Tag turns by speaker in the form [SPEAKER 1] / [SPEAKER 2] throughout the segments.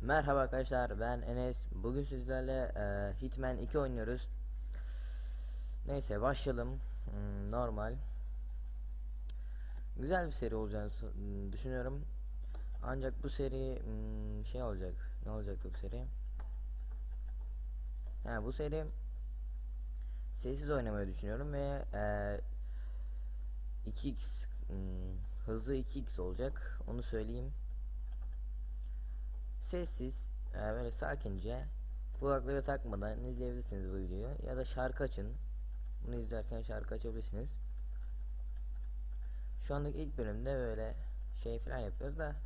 [SPEAKER 1] Merhaba arkadaşlar ben Enes. Bugün sizlerle e, Hitman 2 oynuyoruz. Neyse başlayalım. Hmm, normal. Güzel bir seri olacağını hmm, düşünüyorum. Ancak bu seri hmm, şey olacak ne olacak bu seri? Ha bu seri Sessiz oynamayı düşünüyorum ve e, 2x hmm, hızlı 2x olacak. Onu söyleyeyim. Sessiz e, böyle sakince kulaklığı takmadan izleyebilirsiniz bu videoyu. Ya da şarkı açın. Bunu izlerken şarkı açabilirsiniz. Şu andaki ilk bölümde böyle şey falan yapıyoruz da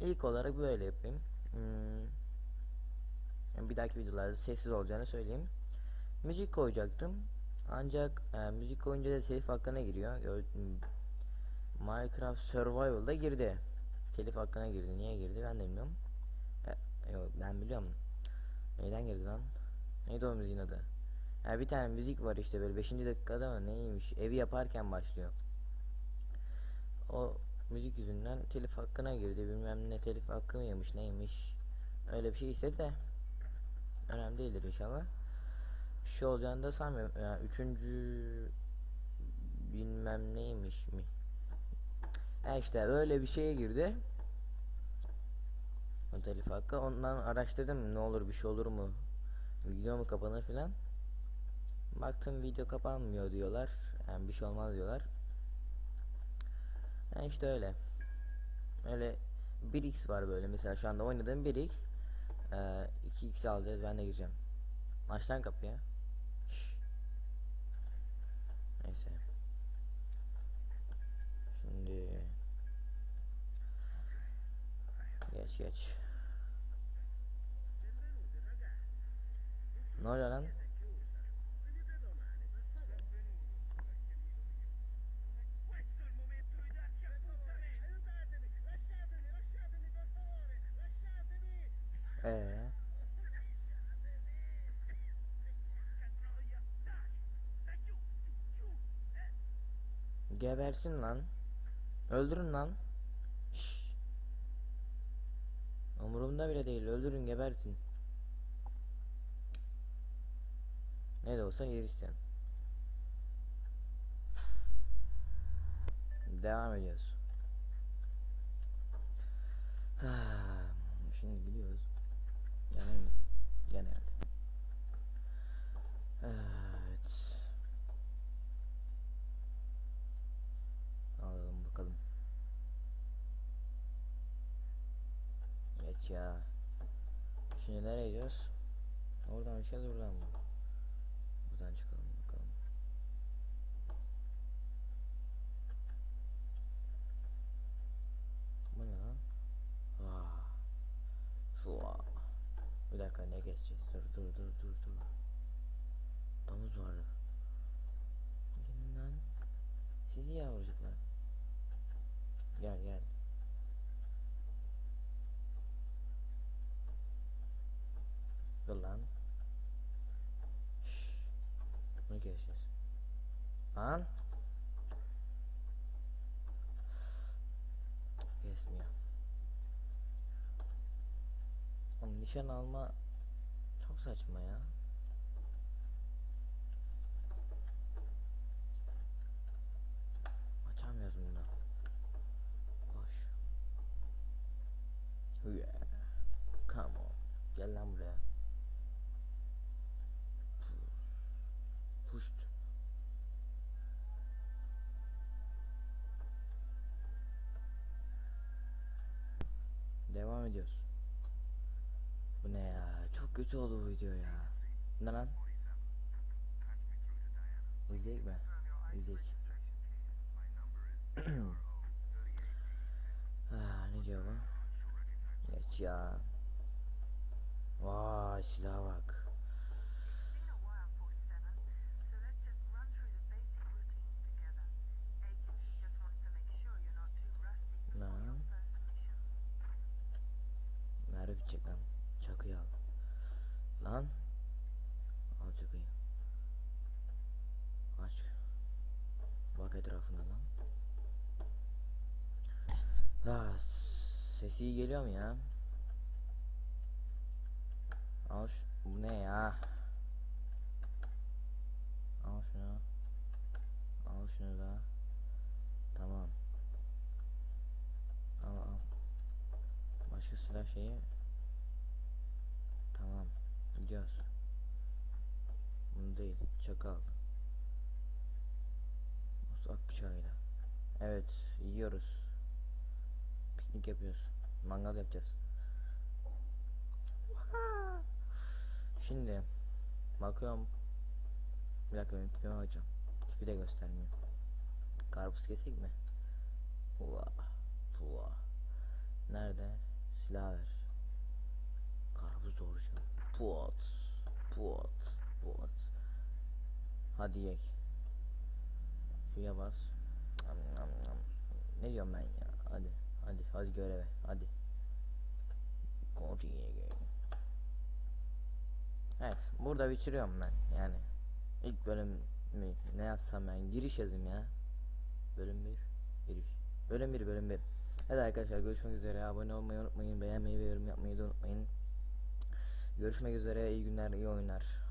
[SPEAKER 1] ilk olarak böyle yapayım. Hmm. bir dahaki videolarda sessiz olacağını söyleyeyim. Müzik koyacaktım ancak e, müzik koyunca da telif hakkına giriyor. Minecraft Survival'da girdi telif hakkına girdi niye girdi ben de bilmiyorum Yok ben biliyorum. Neyden girdi lan? Neydi o müziğin adı? Ha bir tane müzik var işte böyle 5. dakikada mı neymiş? Evi yaparken başlıyor. O müzik yüzünden telif hakkına girdi. Bilmem ne telif hakkı mı yemiş neymiş. Öyle bir şey ise de önemli değildir inşallah. Bir şey olacağını da sanmıyorum. Yani üçüncü bilmem neymiş mi? Ha işte öyle bir şeye girdi. O telif. Ondan araştırdım ne olur bir şey olur mu? Video mu kapanır filan. Baktım video kapanmıyor diyorlar. Yani bir şey olmaz diyorlar. Yani işte öyle. Öyle 1x var böyle mesela şu anda oynadığım 1x. Ee, 2x alacağız ben de gireceğim. Açtan kapıya. Şşş. Neyse. Şimdi Geç. Ne oluyor lan? Ee. Gebersin lan. Öldürün lan. Umurumda bile değil. Öldürün gebertin. Ne de olsa Hristiyan. Devam ediyoruz. Şimdi gidiyoruz. Yani gene geldi. Evet. Alalım bakalım. Geç ya. Şimdi nereye gidiyoruz? Oradan mı çıkacağız buradan mı? Buradan çıkalım bakalım. Bu ne lan? Vaa. Bir dakika ne geçeceğiz? Dur dur dur dur dur. Domuz var. Gelin lan. Sizi yavrucuklar. Gel gel. Dur lan. Bunu geçeceğiz. Lan. Kesmiyor. Oğlum nişan alma çok saçma ya. Açamıyoruz bunu. Koş. Yeah. Come on. Gel lan buraya. Puşt. Devam ediyoruz. Bu ne ya? Çok kötü oldu bu video ya. Ne lan? İzleyek mi? İzleyek. ah, ne diyor bu? Geç ya. Vay silaha bak. Merve bitecek lan. Çakıyı al. Lan. Al çıkayım. Aç. Bak etrafına lan. Ah, sesi geliyor mu ya? Al şu, bu ne ya? Değil. Çakal. Mutfak bıçağıyla. Evet. Yiyoruz. Piknik yapıyoruz. Mangal yapacağız. Şimdi bakıyorum. Bir dakika benim tipime bakacağım. Tipi de göstermiyor. Karpuz kesek mi? Ula. Ula. Nerede? Silah ver. Karpuz doğrayacağım. Puat. Puat. Puat. Hadi yek. Şuraya bas. Nam, nam, nam. Ne diyorum ben ya? Hadi. Hadi. Hadi göreve. Hadi. Continue game. Evet. Burada bitiriyorum ben. Yani. ilk bölüm mü? Ne yazsam ben? Giriş yazayım ya. Bölüm 1. Giriş. Bölüm 1 bölüm 1. Evet arkadaşlar görüşmek üzere. Abone olmayı unutmayın. Beğenmeyi ve yorum yapmayı da unutmayın. Görüşmek üzere. iyi günler, iyi oyunlar.